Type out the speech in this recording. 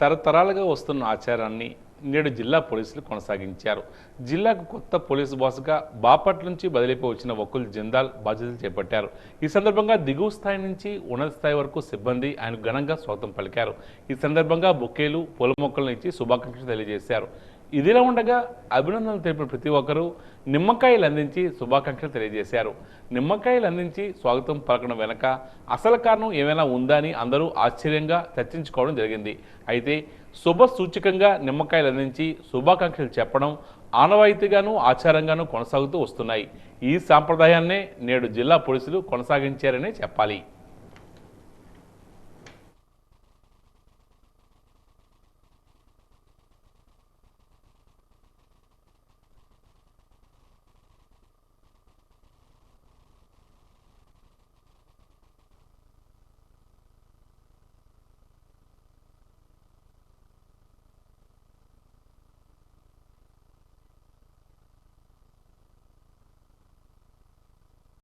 తరతరాలుగా వస్తున్న ఆచారాన్ని నేడు జిల్లా పోలీసులు కొనసాగించారు. జిల్లాకు కొత్త పోలీసు బాసుగా బాపట్ల నుంచి బదిలీపై వచ్చిన వకుల్ జిందాల్ బాధ్యతలు చేపట్టారు. ఈ సందర్భంగా దిగువ స్థాయి నుంచి ఉన్నత స్థాయి వరకు సిబ్బంది ఆయన ఘనంగా స్వాగతం పలికారు. ఈ సందర్భంగా బొకేలు పూల మొక్కలను ఇచ్చి శుభాకాంక్షలు తెలియజేశారు. ఇదిలా ఉండగా అభినందనలు తెలిపిన ప్రతి ఒక్కరూ నిమ్మకాయలు అందించి శుభాకాంక్షలు తెలియజేశారు. నిమ్మకాయలు అందించి స్వాగతం పలకడం వెనక అసలు కారణం ఏమైనా ఉందా అని అందరూ ఆశ్చర్యంగా చర్చించుకోవడం జరిగింది. అయితే శుభ సూచకంగా నిమ్మకాయలు అందించి శుభాకాంక్షలు చెప్పడం ఆనవాయితీగాను ఆచారంగాను కొనసాగుతూ వస్తున్నాయి. ఈ సాంప్రదాయాన్నే నేడు జిల్లా పోలీసులు కొనసాగించారనే చెప్పాలి.